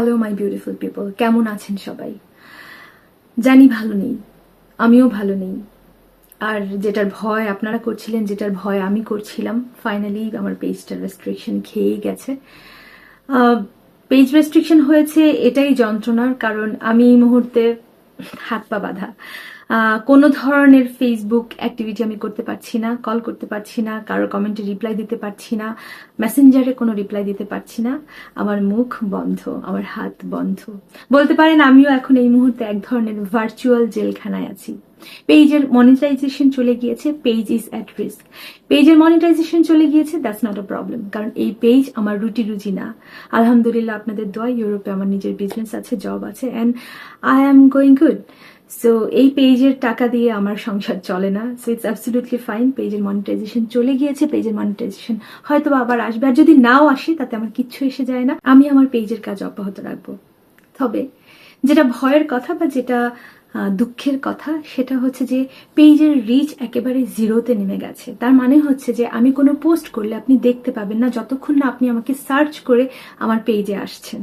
Hello my beautiful people কেমন আছেন সবাই? জানি ভালো নেই। আমিও ভালো নেই। আর যেটার ভয় আপনারা করছিলেন, যেটার ভয় আমি করছিলাম ফাইনালি আমার পেজটার রেস্ট্রিকশন খেয়েই গেছে। পেজ রেস্ট্রিকশন হয়েছে এটাই যন্ত্রণার কারণ আমি এই মুহূর্তে হাত পা বাঁধা। কোনো ধরনের ফেসবুক অ্যাক্টিভিটি আমি করতে পারছি না কল করতে পারছি না কারোর কমেন্টে রিপ্লাই দিতে পারছি না মেসেঞ্জারে কোনো রিপ্লাই দিতে পারছি না। আমার মুখ বন্ধ, আমার হাত বন্ধ। বলতে পারেন আমিও এখন এই মুহূর্তে এক ধরনের ভার্চুয়াল জেলখানায় আছি। পেজের মনিটাইজেশন চলে গিয়েছে পেজ ইজ অ্যাট রিস্ক পেজের মনিটাইজেশন চলে গিয়েছে দ্যাটস নট আ প্রবলেম কারণ এই পেজ আমার রুটি রুজি না। আলহামদুলিল্লাহ আপনাদের দোয়া ইউরোপে আমার নিজের বিজনেস আছে জব আছে and I am going good so এই পেজের টাকা দিয়ে আমার সংসার চলে না। সো ইটস অ্যাবসলিউটলি ফাইন পেজের মনিটাইজেশন চলে গিয়েছে পেজের মনিটাইজেশন হয়তো আবার আসবে। আর যদি নাও আসে, তাতে আমার কিচ্ছু এসে যায় না। আমি আমার পেজের কাজ অব্যাহত রাখব। তবে যেটা ভয়ের কথা বা যেটা দুঃখের কথা, সেটা হচ্ছে যে পেজের রিচ একেবারে জিরোতে নেমে গেছে। তার মানে হচ্ছে যে আমি কোনো পোস্ট করলে আপনি দেখতে পাবেন না যতক্ষণ না আপনি আমাকে সার্চ করে আমার পেজে আসছেন।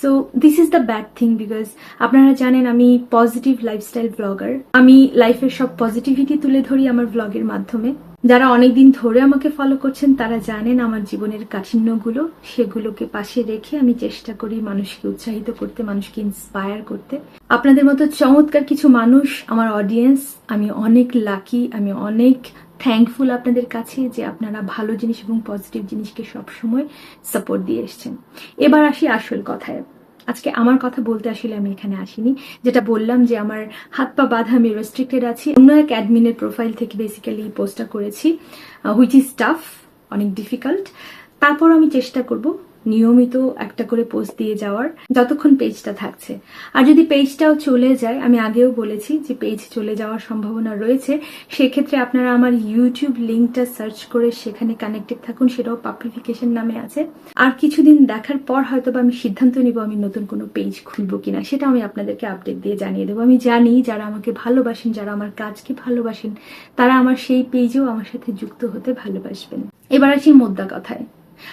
So this is the bad thing because আপনারা জানেন আমি পজিটিভ লাইফস্টাইল ব্লগার আমি লাইফের সব পজিটিভিটি তুলে ধরি আমার ব্লগের মাধ্যমে। যারা অনেকদিন ধরে আমাকে ফলো করছেন, তারা জানেন আমার জীবনের কাঠিন্যগুলো। সেগুলোকে পাশে রেখে আমি চেষ্টা করি মানুষকে উৎসাহিত করতে, মানুষকে ইন্সপায়ার করতে। আপনাদের মতো চমৎকার কিছু মানুষ আমার অডিয়েন্স আমি অনেক লাকি আমি অনেক থ্যাঙ্কফুল আপনাদের কাছে যে আপনারা ভালো জিনিস এবং পজিটিভ জিনিসকে সবসময় সাপোর্ট দিয়ে এসছেন। এবার আসি আসল কথায়। আজকে আমার কথা বলতে আসলে আমি এখানে আসিনি। যেটা বললাম যে আমার হাত পা বাঁধা আমি রেস্ট্রিক্টেড আছি। অন্য এক অ্যাডমিনের প্রোফাইল থেকে বেসিক্যালি পোস্টটা করেছি হুইচ ইজ টাফ অনেক ডিফিকাল্ট তারপর আমি চেষ্টা করব নিয়মিত একটা করে পোস্ট দিয়ে যাওয়ার যতক্ষণ পেজটা থাকছে। আর যদি পেজটাও চলে যায়, আমি আগেও বলেছি যে পেজ চলে যাওয়ার সম্ভাবনা রয়েছে, সেক্ষেত্রে আপনারা আমার ইউটিউব লিঙ্কটা সার্চ করে সেখানে কানেক্টেড থাকুন, সেটাও পাবলিফিকেশন নামে আছে। আর কিছুদিন দেখার পর হয়তো আমি সিদ্ধান্ত নিব আমি নতুন কোনো পেজ খুলবো কিনা, সেটা আমি আপনাদেরকে আপডেট দিয়ে জানিয়ে দেবো। আমি জানি যারা আমাকে ভালোবাসেন, যারা আমার কাজকে ভালোবাসেন, তারা আমার সেই পেজেও আমার সাথে যুক্ত হতে ভালোবাসবেন। এবার আসি মোদ্দা কথায়।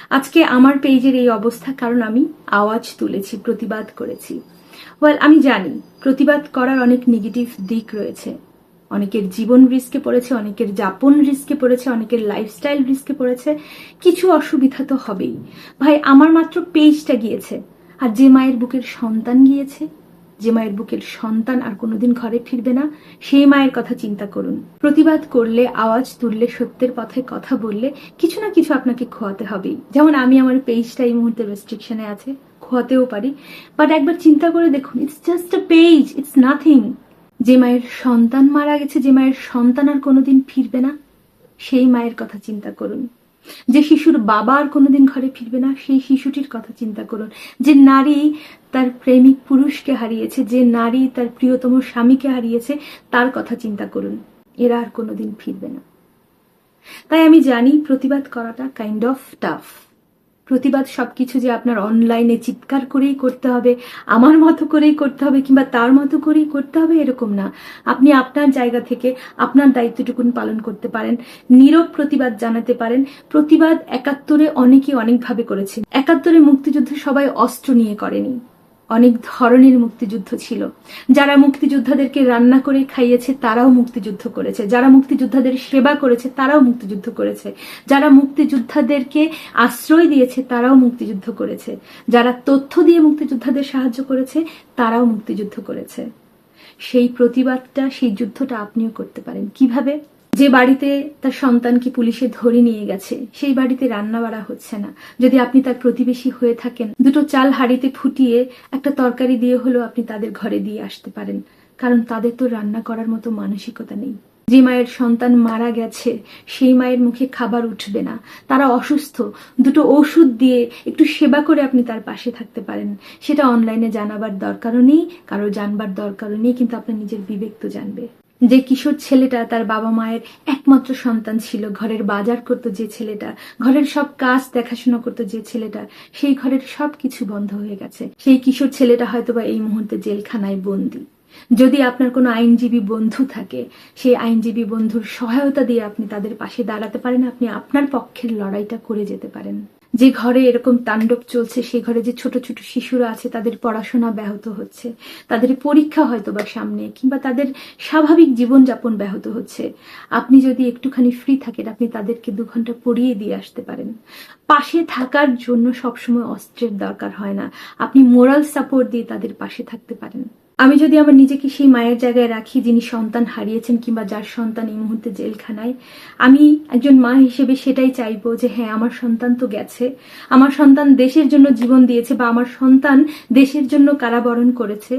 আজকে আমার পেজের এই অবস্থা কারণ আমি আওয়াজ তুলেছি, প্রতিবাদ করেছি। ওয়েল আমি জানি, প্রতিবাদ করার অনেক নেগেটিভ দিক রয়েছে। অনেকের জীবন রিস্কে পড়েছে, অনেকের যাপন রিস্কে পড়েছে, অনেকের লাইফস্টাইল রিস্কে পড়েছে। কিছু অসুবিধা তো হবেই। ভাই, আমার মাত্র পেজটা গিয়েছে। আর যে মায়ের বুকের সন্তান গিয়েছে যে মায়ের বুকের সন্তান আর কোনোদিন ঘরে ফিরবে না, সেই মায়ের কথা চিন্তা করুন। প্রতিবাদ করলে, আওয়াজ তুললে, সত্যের পথে কথা বললে, কিছু না কিছু আপনাকে খোয়াতে হবেই। যেমন আমি আমার পেজটা এই মুহূর্তে রেস্ট্রিকশনে আছে, খোয়াতেও পারি। বাট একবার চিন্তা করে দেখুন it's just a page it's nothing যে মায়ের সন্তান মারা গেছে, যে মায়ের সন্তান আর কোনোদিন ফিরবে না, সেই মায়ের কথা চিন্তা করুন। যে শিশুর বাবা আর কোনোদিন ঘরে ফিরবে না, সেই শিশুটির কথা চিন্তা করুন। যে নারী তার প্রেমিক পুরুষকে হারিয়েছে, যে নারী তার প্রিয়তম স্বামীকে হারিয়েছে, তার কথা চিন্তা করুন। এরা আর কোনোদিন ফিরবে না। তাই আমি জানি প্রতিবাদ করাটা কাইন্ড অফ টাফ প্রতিবাদ সবকিছু যে আপনার অনলাইনে চিৎকার করেই করতে হবে, আমার মতো করেই করতে হবে কিংবা তার মতো করেই করতে হবে, এরকম না। আপনি আপনার জায়গা থেকে আপনার দায়িত্বটুকুন পালন করতে পারেন, নীরব প্রতিবাদ জানাতে পারেন। প্রতিবাদ একাত্তরে অনেকে অনেকভাবে করেছেন একাত্তরে মুক্তিযুদ্ধ সবাই অস্ত্র নিয়ে করেনি। অনেক ধরনের মুক্তিযুদ্ধ ছিল। যারা মুক্তিযোদ্ধাদেরকে রান্না করে খাইয়েছে, তারাও মুক্তিযুদ্ধ করেছে। যারা মুক্তিযোদ্ধাদের সেবা করেছে, তারাও মুক্তিযুদ্ধ করেছে। যারা মুক্তিযোদ্ধাদেরকে আশ্রয় দিয়েছে, তারাও মুক্তিযুদ্ধ করেছে। যারা তথ্য দিয়ে মুক্তিযোদ্ধাদের সাহায্য করেছে, তারাও মুক্তিযুদ্ধ করেছে। সেই প্রতিবাদটা, সেই যুদ্ধটা আপনিও করতে পারেন। কীভাবে? যে বাড়িতে তার সন্তানকে পুলিশে ধরে নিয়ে গেছে, সেই বাড়িতে রান্না বাড়া হচ্ছে না। যদি আপনি তার প্রতিবেশী হয়ে থাকেন, দুটো চাল হাড়িতে ফুটিয়ে একটা তরকারি দিয়ে হলেও আপনি তাদের ঘরে দিয়ে আসতে পারেন। কারণ তাদের তো রান্না করার মতো মানসিকতা নেই। যে মায়ের সন্তান মারা গেছে, সেই মায়ের মুখে খাবার উঠবে না। তারা অসুস্থ, দুটো ওষুধ দিয়ে একটু সেবা করে আপনি তার পাশে থাকতে পারেন। সেটা অনলাইনে জানাবার দরকারও নেই, কারও জানবার দরকারও নেই, কিন্তু আপনার নিজের বিবেক তো জানবে। যে কিশোর ছেলেটা তার বাবা মায়ের একমাত্র সন্তান ছিল, ঘরের বাজার করতো যে ছেলেটা, ঘরের সব কাজ দেখাশোনা করতো যে ছেলেটা, সেই ঘরের সব কিছু বন্ধ হয়ে গেছে। সেই কিশোর ছেলেটা হয়তোবা এই মুহূর্তে জেলখানায় বন্দি। যদি আপনার কোনো আইনজীবী বন্ধু থাকে, সেই আইনজীবী বন্ধুর সহায়তা দিয়ে আপনি তাদের পাশে দাঁড়াতে পারেন, আপনি আপনার পক্ষের লড়াইটা করে যেতে পারেন। যে ঘরে এরকম তাণ্ডব চলছে, সেই ঘরে যে ছোট ছোট শিশুরা আছে, তাদের পড়াশোনা ব্যাহত হচ্ছে, তাদের পরীক্ষা হয়তো বা সামনে, কিংবা তাদের স্বাভাবিক জীবনযাপন ব্যাহত হচ্ছে। আপনি যদি একটুখানি ফ্রি থাকেন, আপনি তাদেরকে দু ঘণ্টা পড়িয়ে দিয়ে আসতে পারেন। পাশে থাকার জন্য সবসময় অস্ত্রের দরকার হয় না। আপনি মোরাল সাপোর্ট দিয়ে তাদের পাশে থাকতে পারেন। আমি যদি আমার নিজেকে সেই মায়ের জায়গায় রাখি, যিনি সন্তান হারিয়েছেন কিংবা যার সন্তান এই মুহূর্তে জেলখানায়, আমি একজন মা হিসেবে সেটাই চাইব যে হ্যাঁ আমার সন্তান তো গেছে। আমার সন্তান দেশের জন্য জীবন দিয়েছে বা আমার সন্তান দেশের জন্য কারাবরণ করেছে।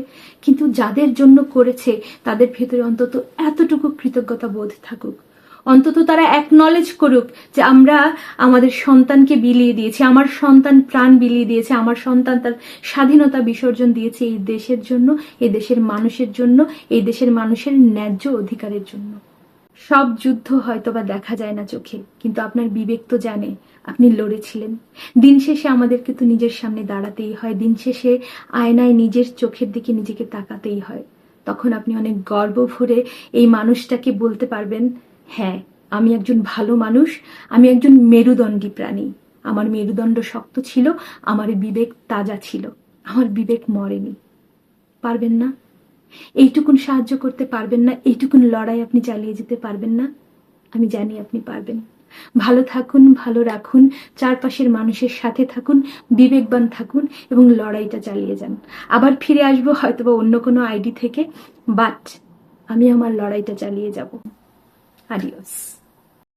কিন্তু যাদের জন্য করেছে, তাদের ভেতরে অন্তত এতটুকু কৃতজ্ঞতা বোধ থাকুক। অন্তত তারা অ্যাকনলেজ করুক যে আমরা আমাদের সন্তানকে বিলিয়ে দিয়েছি, আমার সন্তান প্রাণ বিলিয়ে দিয়েছে, আমার সন্তান তার স্বাধীনতা বিসর্জন দিয়েছে এই দেশের জন্য, এই দেশের মানুষের জন্য, এই দেশের মানুষের ন্যায্য অধিকারের জন্য। সব যুদ্ধ হয়তোবা দেখা যায় না চোখে, কিন্তু আপনার বিবেক তো জানে, আপনি লড়েছিলেন। দিন শেষে আমাদেরকে তো নিজের সামনে দাঁড়াতেই হয়, দিন শেষে আয়নায় নিজের চোখের দিকে নিজেকে তাকাতেই হয়। তখন আপনি অনেক গর্ব ভরে এই মানুষটাকে বলতে পারবেন হ্যাঁ আমি একজন ভালো মানুষ, আমি একজন মেরুদণ্ডী প্রাণী। আমার মেরুদণ্ড শক্ত ছিল, আমার বিবেক তাজা ছিল। আমার বিবেক মরেনি। পারবেন না? এইটুকুন সাহায্য করতে পারবেন না? এইটুকুন লড়াই আপনি চালিয়ে যেতে পারবেন না? আমি জানি আপনি পারবেন। ভালো থাকুন, ভালো রাখুন, চারপাশের মানুষের সাথে থাকুন, বিবেকবান থাকুন এবং লড়াইটা চালিয়ে যান। আবার ফিরে আসব হয়তোবা অন্য কোনো আইডি থেকে, বাট আমি আমার লড়াইটা চালিয়ে যাব। Adiós.